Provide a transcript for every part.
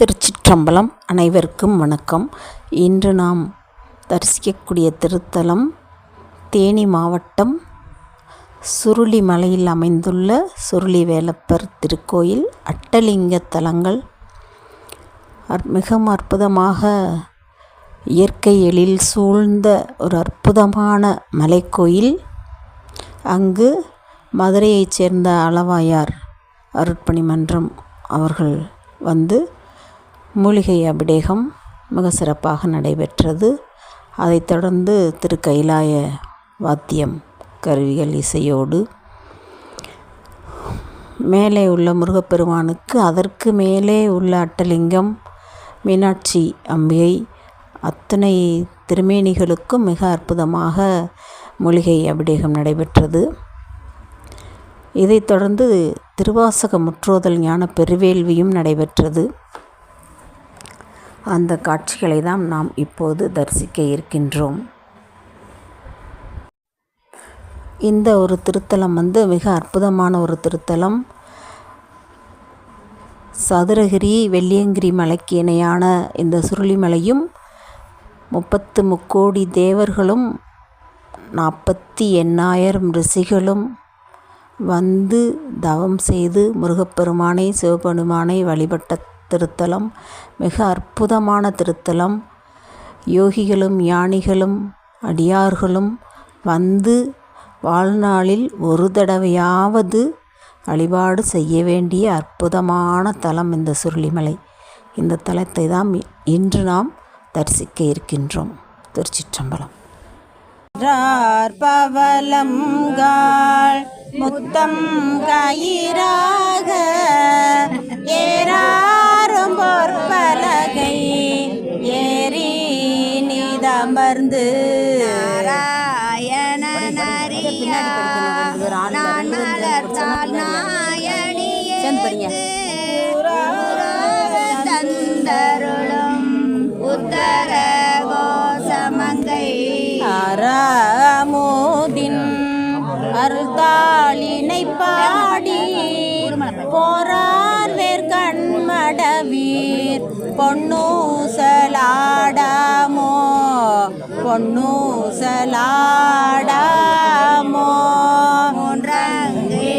திருச்சிற்றம்பலம் அனைவருக்கும் வணக்கம். இன்று நாம் தரிசிக்கக்கூடிய திருத்தலம் தேனி மாவட்டம் சுருளிமலையில் அமைந்துள்ள சுருளி வேலப்பர் திருக்கோயில் அட்டலிங்க தலங்கள். அற் மிகவும் அற்புதமாக இயற்கை எழில் சூழ்ந்த ஒரு அற்புதமான மலைக்கோயில். அங்கு மதுரையைச் சேர்ந்த அளவாயார் அருட்பணி மன்றம் அவர்கள் வந்து மூலிகை அபிடேகம் மிக சிறப்பாக நடைபெற்றது. அதைத் தொடர்ந்து திரு கைலாய வாத்தியம் கருவிகள் இசையோடு மேலே உள்ள முருகப்பெருமானுக்கு அதற்கு மேலே உள்ள அட்டலிங்கம் மீனாட்சி அம்பிகை அத்தனை திருமேனிகளுக்கும் மிக அற்புதமாக மூலிகை அபிடேகம் நடைபெற்றது. இதைத் தொடர்ந்து திருவாசக முற்றோதல் ஞான பெருவேள்வியும் நடைபெற்றது. அந்த காட்சிகளை தான் நாம் இப்போது தரிசிக்க இருக்கின்றோம். இந்த ஒரு திருத்தலம் வந்து மிக அற்புதமான ஒரு திருத்தலம். சதுரகிரி வெள்ளியங்கிரி மலைக்கு இணையான இந்த சுருளிமலையும் முப்பத்து முக்கோடி தேவர்களும் நாற்பத்தி எண்ணாயிரம் ரிஷிகளும் வந்து தவம் செய்து முருகப்பெருமானை சிவபெருமானை வழிபட்ட திருத்தலம். மிக அற்புதமான திருத்தலம். யோகிகளும் ஞானிகளும் அடியார்களும் வந்து வாழ்நாளில் ஒரு தடவையாவது வழிபாடு செய்ய வேண்டிய அற்புதமான தலம் இந்த சுருளிமலை. இந்த தலத்தை தான் இன்று நாம் தரிசிக்க இருக்கின்றோம். திருச்சிற்றம்பலம். பவலம் முத்தம் கயிறாக நீதமர்ந்து நான் மலர்த்தால் நாயணியே தந்தருளும் உத்தர கோசமங்கை அறமோதின் அருள்தாளினை பாடி போரார் வேர் கண்மடவீர் பொன்னூசலாடாமோ பொன்னூசலாடாமோ மூன்றங்கு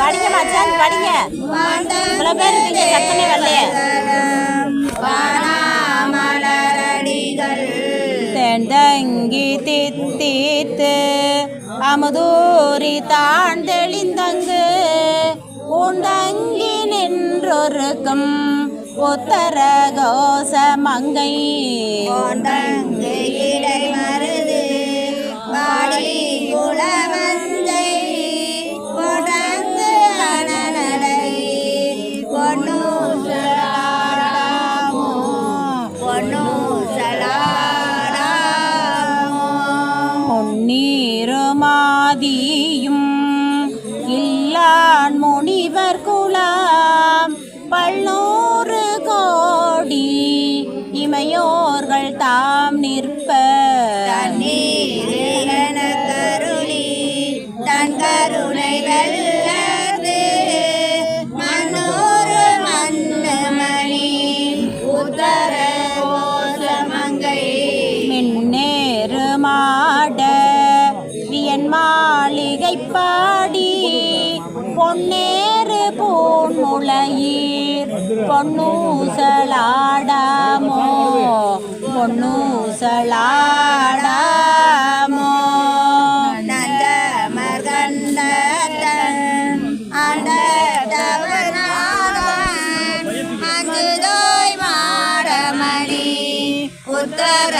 படிங்க மச்சான் படிங்க. இவ்வளோ பேர் இருக்கீங்க சத்தமே வரலையே. மலரடிகள் தித்தீத்து அமுதூரி தான் தெளிந்தங்கு உண்டங்கி நின்றொருக்கும். உத்தர கோச மங்கை இடை மருது பாடி குளமஞ்சை தாம் நிற்ப. கருளி தன் கருணை வெல்லது. மண்ணூறு மண்ணு மணி உத்தர கோசமங்கை மின்னேறு மாட வியன் மாளிகை பாடி பொன்னேறு பூன்முளையீர் பொன்னூசலாடாமோ பொன்னூசலாடாமோ நந்த மர்கண்டத்தன் ஆண்டவனாதான் அஞ்சுதோய் மாடமணி உத்தர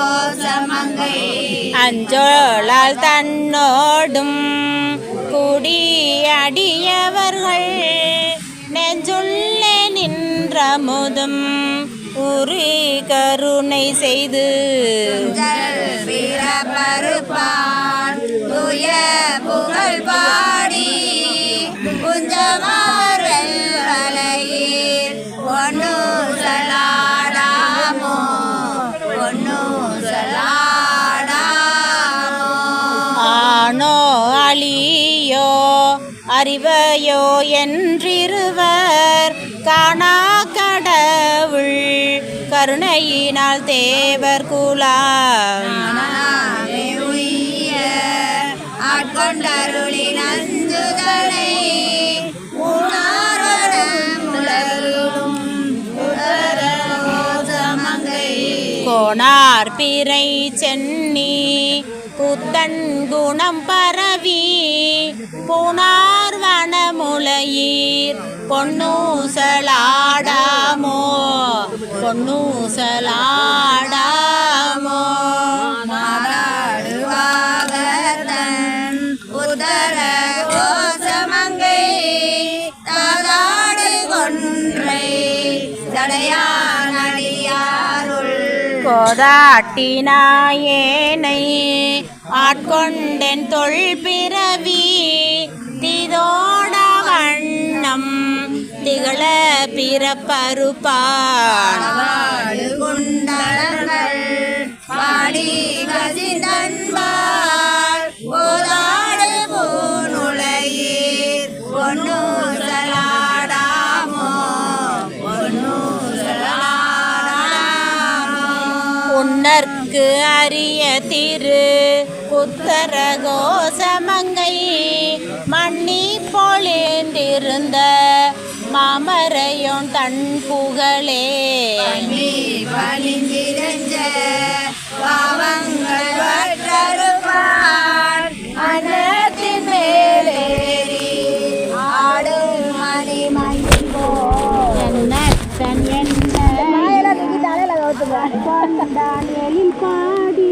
ஓசமங்கை அஞ்சோளால் தன்னோடும் குடியடியவர்கள் நெஞ்சுள்ள நின்றமுதும் உரி கருணை செய்து. வீரப்பருப்பான் துய புகழ் பாடி சலாடாமோ சலாடாமோ ஆனோ அழியோ அறிவையோ என்றிருவர். காணா கருணையினால் தேவர் குலாம் உதரோசமங்கை கோணார் பிறை சென்னி புத்தன் குணம் பரவி. புனார் வனமுலையீர் பொன்னூசலாடாமோ பொன்னூசலாடாமோ மாறாடுவாகத்தன் உதர கோசமங்கை தாதாடு கொன்றை தடையானடியாருள் கோதாட்டினாயேனை ஆட்கொண்டென் தொல் பிறவி திதோட வண்ணம் திகழ பிறப்பருப்பான் குண்டலங்கள் பாடி கசிந்தன்பால் ஓதாடு பூனுலையீர் பொன்னு சலாடாமோ சலாடாமோ உன்னற்கு அரிய திரு புத்தர கோசமங்கை மண்ணி பொழிந்திருந்த மாமரையும் தன் புகழே. நீ பணிந்திருந்த பாவங்கள் வற்றறுப்பான் அன்னத்தின் மேலேறி ஆடும் என்ன? கொண்டான் எழில் பாடி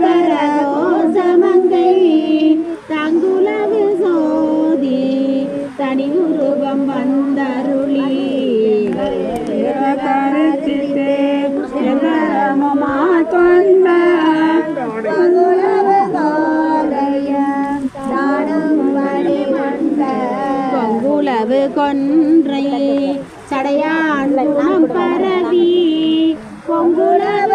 திரு உத்தர தங்குலகு சோதி தனி உருவம் வந்தருளி. கருத்திட்டு எங்கரமமா கொண்ட கொன்றை. சடையான் பரவி பொங்குலவு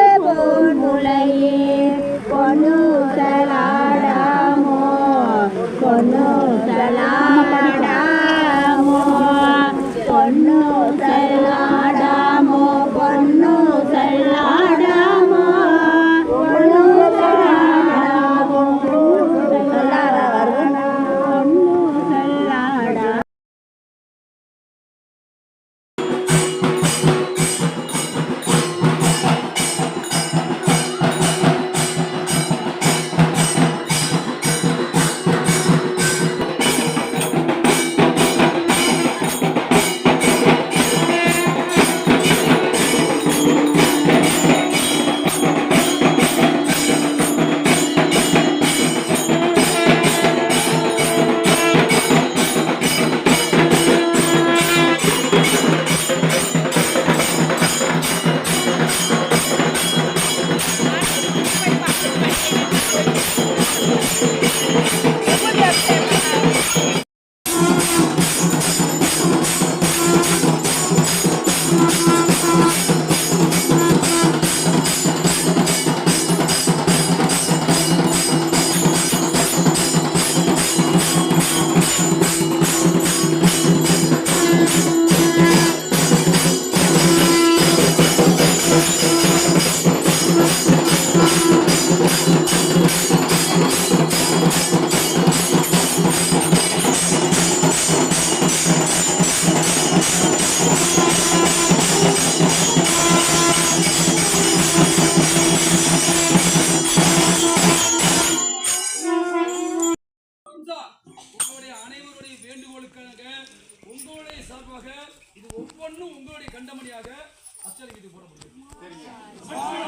சார்பாக இது ஒவ்வொன்றும் உங்களுடைய கண்டமணியாக அச்சலை இது போட முடியும்